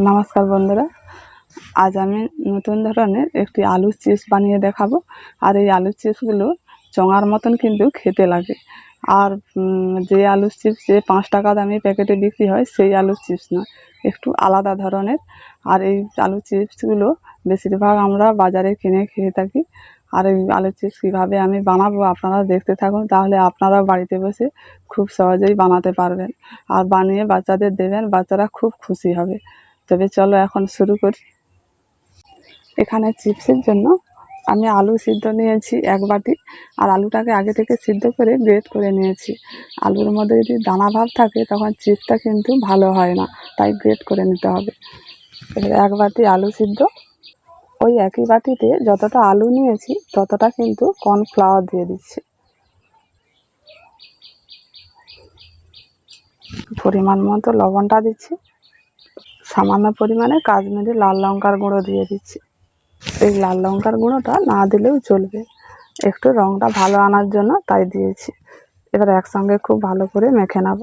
নমস্কার বন্ধুরা। আজ আমি নতুন ধরনের একটি আলুর চিপস বানিয়ে দেখাবো। আর এই আলুর চিপসগুলো চঙার মতন কিন্তু খেতে লাগে। আর যে আলুর চিপস, যে পাঁচ টাকা দামি প্যাকেটে বিক্রি হয়, সেই আলুর চিপস নয়। একটু আলাদা ধরনের। আর এই আলুর চিপসগুলো বেশিরভাগ আমরা বাজারে কিনে খেয়ে থাকি। আর এই আলুর চিপস কীভাবে আমি বানাবো আপনারা দেখতে থাকুন। তাহলে আপনারা বাড়িতে বসে খুব সহজেই বানাতে পারবেন। আর বানিয়ে বাচ্চাদের দেবেন, বাচ্চারা খুব খুশি হবে। তবে চলো এখন শুরু করি। এখানে চিপসের জন্য আমি আলু সিদ্ধ নিয়েছি এক বাটি আর আলুটাকে আগে থেকে সিদ্ধ করে গ্রেট করে নিয়েছি। আলুর মধ্যে যদি দানা ভাব থাকে তখন চিপসটা কিন্তু ভালো হয় না, তাই গ্রেট করে নিতে হবে। এক বাটি আলু সিদ্ধ। ওই একই বাটিতে যতটা আলু নিয়েছি ততটা কিন্তু কর্নফ্লাওয়ার দিয়ে দিচ্ছি। পরিমাণ মতো লবণটা দিচ্ছি। সামান্য পরিমাণে কাশ্মীরি লাল লঙ্কার গুঁড়ো দিয়ে দিচ্ছি। এই লাল লঙ্কার গুঁড়োটা না দিলেও চলবে। একটু রঙটা ভালো আনার জন্য তাই দিয়েছি। এবার একসঙ্গে খুব ভালো করে মেখে নেব।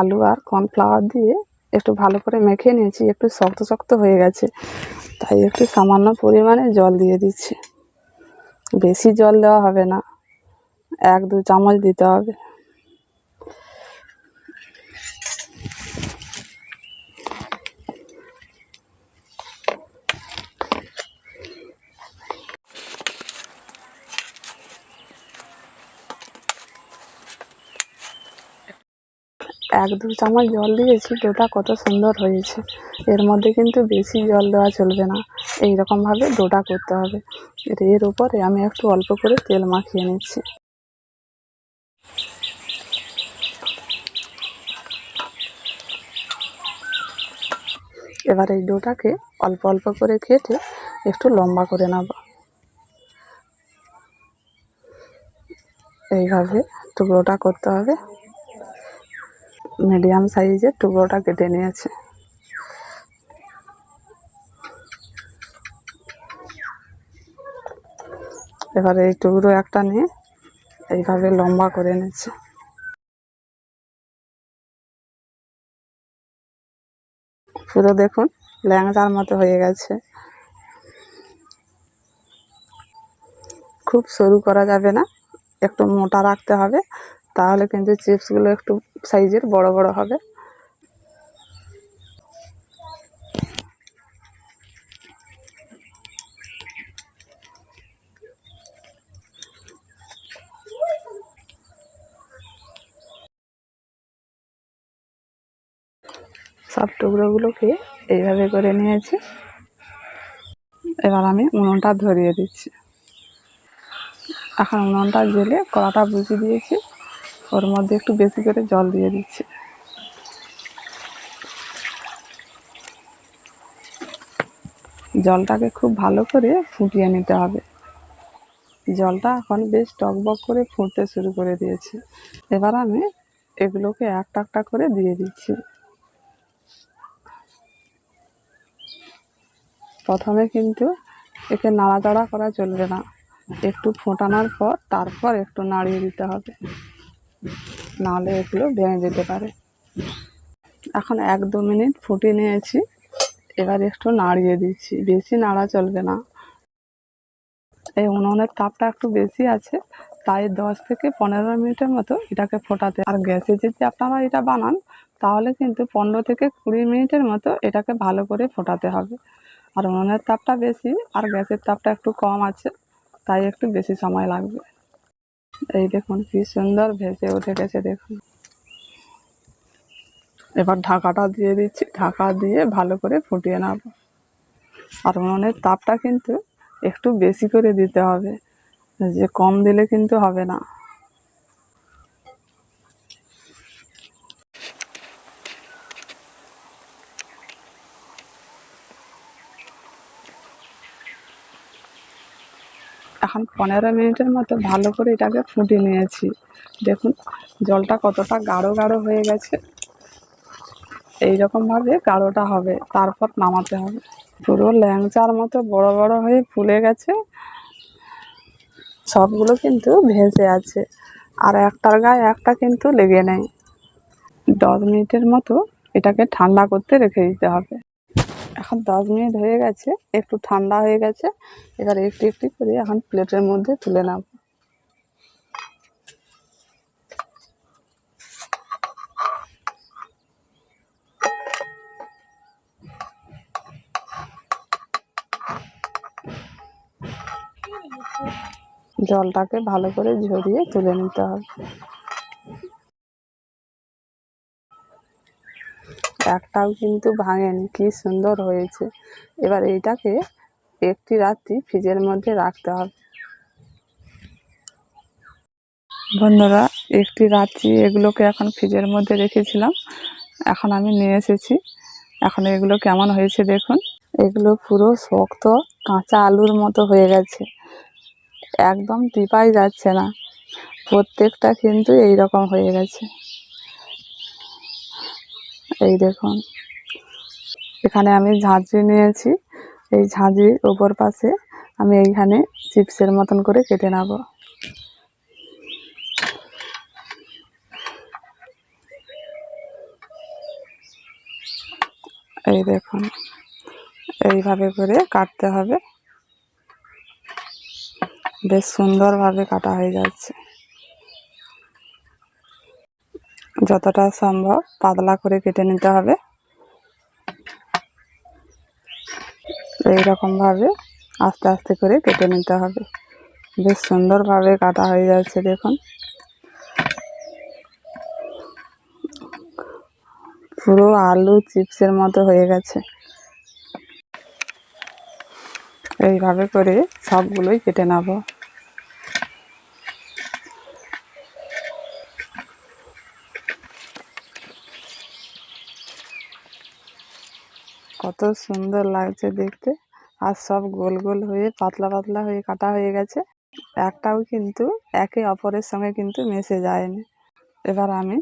আলু আর কর্নফ্লাওয়ার দিয়ে একটু ভালো করে মেখে নিয়েছি, একটু শক্ত শক্ত হয়ে গেছে। তাই একটু সামান্য পরিমাণে জল দিয়ে দিচ্ছি। বেশি জল দেওয়া হবে না। এক দু চামচ দিতে হবে। এক দু চামচ জল দিয়েছি, ডোটা কত সুন্দর হয়েছে। এর মধ্যে কিন্তু বেশি জল দেওয়া চলবে না। এই রকমভাবে ডোটা করতে হবে। এর উপরে আমি একটু অল্প করে তেল মাখিয়ে নিচ্ছি। এবার এই ডোটাকে অল্প অল্প করে কেটে একটু লম্বা করে নেব। এইভাবে টুকরোটা করতে হবে। মিডিয়াম সাইজের টুকরোটা কেটে নিয়েছে। এবার এই টুকরো একটা নিয়ে এইভাবে লম্বা করে নিচ্ছে। পুরো দেখুন ল্যাংচার মতো হয়ে গেছে। খুব সরু করা যাবে না, একটু মোটা রাখতে হবে। তাহলে কিন্তু চিপসগুলো একটু সাইজের বড় বড় হবে। সব টুকরোগুলোকে এইভাবে করে নিয়েছি। এবার আমি উনুনটা ধরিয়ে দিচ্ছি। এখন উনুনটা জেলে কড়াটা বুঝিয়ে দিয়েছি। ওর মধ্যে একটু বেশি করে জল দিয়ে দিচ্ছি। জলটাকে খুব ভালো করে ফুটিয়ে নিতে হবে। জলটা এখন বেশ টকবক করে ফুটতে শুরু করে দিয়েছে। এবার আমি এগুলোকে একটা একটা করে দিয়ে দিচ্ছি। প্রথমে কিন্তু একে নাড়াচাড়া করা চলবে না। একটু ফোটানোর পর তারপর একটু নাড়িয়ে দিতে হবে। নাহলে এগুলো ভেঙে যেতে পারে। এখন এক দু মিনিট ফুটিয়ে নিয়েছি, এবার একটু নাড়িয়ে দিচ্ছি। বেশি নাড়া চলবে না। এই উনুনের তাপটা একটু বেশি আছে, তাই দশ থেকে পনেরো মিনিটের মতো এটাকে ফোটাতে। আর গ্যাসে যদি আপনারা এটা বানান, তাহলে কিন্তু পনেরো থেকে কুড়ি মিনিটের মতো এটাকে ভালো করে ফোটাতে হবে। আর উনুনের তাপটা বেশি, আর গ্যাসের তাপটা একটু কম আছে, তাই একটু বেশি সময় লাগবে। এই দেখুন কি সুন্দর ভেসে উঠে গেছে দেখুন। এবার ঢাকাটা দিয়ে দিচ্ছি, ঢাকা দিয়ে ভালো করে ফুটিয়ে নেব। আর উনুনের তাপটা কিন্তু একটু বেশি করে দিতে হবে, যে কম দিলে কিন্তু হবে না। এখন পনেরো মিনিটের মতো ভালো করে এটাকে ফুটিয়ে নিয়েছি। দেখুন, জলটা কতটা গাঢ় গাঢ় হয়ে গেছে। এইরকম ভাবে গাঢ়টা হবে, তারপর নামাতে হবে। পুরো ল্যাংচার মতো বড় বড় হয়ে ফুলে গেছে। সবগুলো কিন্তু ভেসে আছে। আর একটার গায়ে একটা কিন্তু লেগে নেই। দশ মিনিটের মতো এটাকে ঠান্ডা করতে রেখে দিতে হবে। এখন দশ মিনিট হয়ে গেছে, একটু ঠান্ডা হয়ে গেছে, এবার একটু একটু করে এখন প্লেটের মধ্যে তুলে নেব জলটাকে ভালো করে ঝরিয়ে তুলে নিতে হবে। একটাও কিন্তু ভাঙেনি, কি সুন্দর হয়েছে। এবার এইটাকে একটি রাত্রি ফ্রিজের মধ্যে রাখতে হবে। বন্ধুরা, একটি রাত্রি এগুলোকে এখন ফ্রিজের মধ্যে রেখেছিলাম। এখন আমি নিয়ে এসেছি। এখন এগুলো কেমন হয়েছে দেখুন। এগুলো পুরো শক্ত, কাঁচা আলুর মতো হয়ে গেছে। একদম টিপাই যাচ্ছে না। প্রত্যেকটা কিন্তু এই রকম হয়ে গেছে। এই দেখুন। এখানে আমি ঝাঁঝরি নিয়েছি। এই ঝাঁঝরির ওপর পাশে আমি এইখানে চিপসের মতন করে কেটে নেব। এই দেখুন, এইভাবে করে কাটতে হবে। বেশ সুন্দরভাবে কাটা হয়ে যাচ্ছে। যতটা সম্ভব পাতলা করে কেটে নিতে হবে। এই রকম ভাবে আস্তে আস্তে করে কেটে নিতে হবে। বেশ সুন্দরভাবে কাটা হয়ে যাচ্ছে দেখুন। পুরো আলু চিপসের মতো হয়ে গেছে। এইভাবে করে সবগুলোই কেটে নেব। কত সুন্দর লাগছে দেখতে। আর সব গোল গোল হয়ে, পাতলা পাতলা হয়ে কাটা হয়ে গেছে। একটাও কিন্তু একে অপরের সঙ্গে কিন্তু মেশে যায়নি। এবার আমি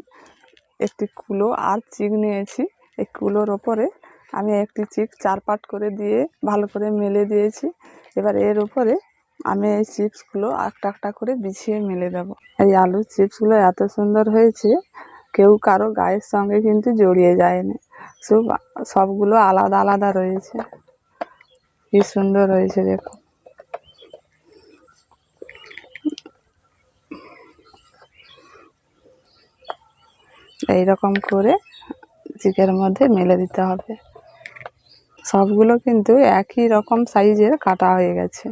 একটি কুলো আর চিক নিয়েছি। এই কুলোর ওপরে আমি একটি চিক চার পাট করে দিয়ে ভালো করে মেলে দিয়েছি। এবার এর উপরে আমি এই চিপসগুলো একটা একটা করে বিছিয়ে মেলে দেব। এই আলুর চিপসগুলো এত সুন্দর হয়েছে, কেউ কারও গায়ের সঙ্গে কিন্তু জড়িয়ে যায়নি। সব, সবগুলো আলাদা আলাদা রয়েছে। কি সুন্দর হয়েছে দেখো। এইরকম করে চিকের মধ্যে মেলে দিতে হবে। সবগুলো কিন্তু একই রকম সাইজের কাটা হয়ে গেছে।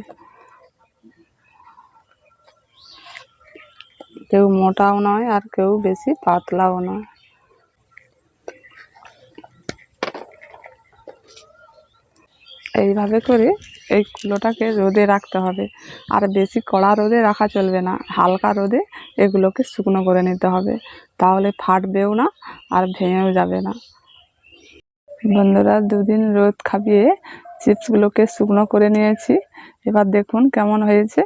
কেউ মোটাও নয় আর কেউ বেশি পাতলাও নয়। এইভাবে করে এই কুলোটাকে রোদে রাখতে হবে। আর বেশি কড়া রোদে রাখা চলবে না, হালকা রোদে এগুলোকে শুকনো করে নিতে হবে। তাহলে ফাটবেও না আর ভেঙেও যাবে না। বন্ধুরা, দুদিন রোদ খাবিয়ে চিপসগুলোকে শুকনো করে নিয়েছি। এবার দেখুন কেমন হয়েছে।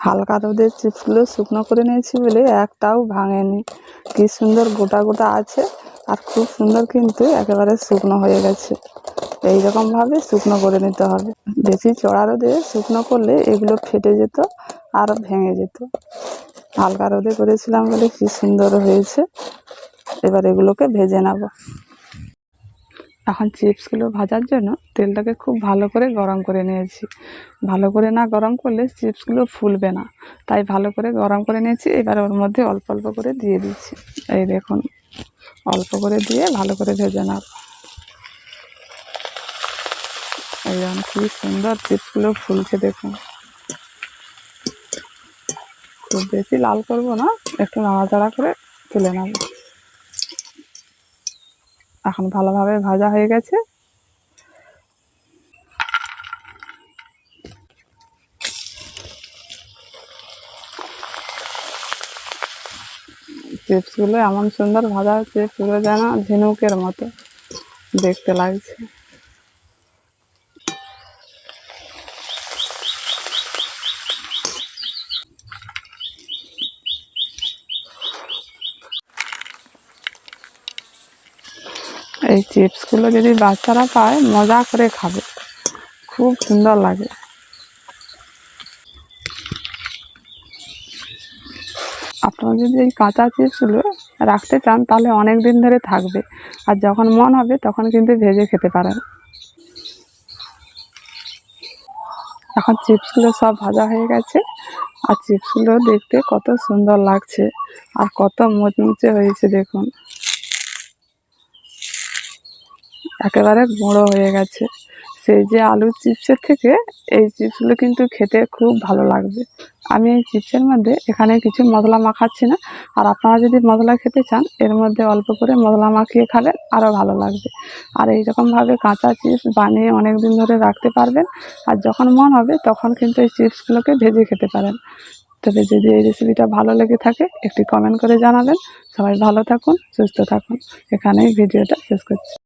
হালকা রোদে চিপসগুলো শুকনো করে নিয়েছি বলে একটাও ভাঙেনি। কি সুন্দর গোটা গোটা আছে আর খুব সুন্দর কিন্তু একেবারে শুকনো হয়ে গেছে। এই রকম ভাবে শুকনো করে নিতে হবে। বেশি চড়া রোদে শুকনো করলে এগুলো ফেটে যেত আর ভেঙে যেত। হালকা রোদে করেছিলাম বলে কি সুন্দর হয়েছে। এবার এগুলোকে ভেজে নেব। এখন চিপসগুলো ভাজার জন্য তেলটাকে খুব ভালো করে গরম করে নিয়েছি। ভালো করে না গরম করলে চিপসগুলো ফুলবে না। তাই ভালো করে গরম করে নিয়েছি। এবার ওর মধ্যে অল্প অল্প করে দিয়ে দিচ্ছি। এই দেখুন, অল্প করে দিয়ে ভালো করে ভেজে নেব। এইরকম কি সুন্দর চিপসগুলো ফুলছে দেখুন। খুব বেশি লাল করব না, একটু নাড়াচাড়া করে তুলে নেব। এখন ভালোভাবে ভাজা হয়ে গেছে। চিপসগুলো এমন সুন্দর ভাজা হচ্ছে পুরো যেন ঝিনুকের মতো দেখতে লাগছে এই চিপসগুলো যদি বাচ্চারা পায়, মজা করে খাবে। খুব সুন্দর লাগে। আপনারা যদি এই কাঁচা চিপসগুলো রাখতে চান, তাহলে অনেক দিন ধরে থাকবে। আর যখন মন হবে, তখন কিন্তু ভেজে খেতে পারেন। এখন চিপসগুলো সব ভাজা হয়ে গেছে। আর চিপসগুলো দেখতে কত সুন্দর লাগছে। আর কত মুচমুচে হয়েছে, দেখুন। একেবারে গুঁড়ো হয়ে গেছে। সেই যে আলু চিপসের থেকে এই চিপসগুলো কিন্তু খেতে খুব ভালো লাগবে। আমি এই চিপসের মধ্যে এখানে কিছু মশলা মাখাচ্ছি না। আর আপনারা যদি মশলা খেতে চান, এর মধ্যে অল্প করে মশলা মাখিয়ে খাবেন, আরও ভালো লাগবে। আর এইরকমভাবে কাঁচা চিপস বানিয়ে অনেক দিন ধরে রাখতে পারবেন। আর যখন মন হবে, তখন কিন্তু এই চিপসগুলোকে ভেজে খেতে পারেন। তবে যদি এই রেসিপিটা ভালো লেগে থাকে, একটি কমেন্ট করে জানাবেন। সবাই ভালো থাকুন, সুস্থ থাকুন। এখানেই ভিডিওটা শেষ করছি।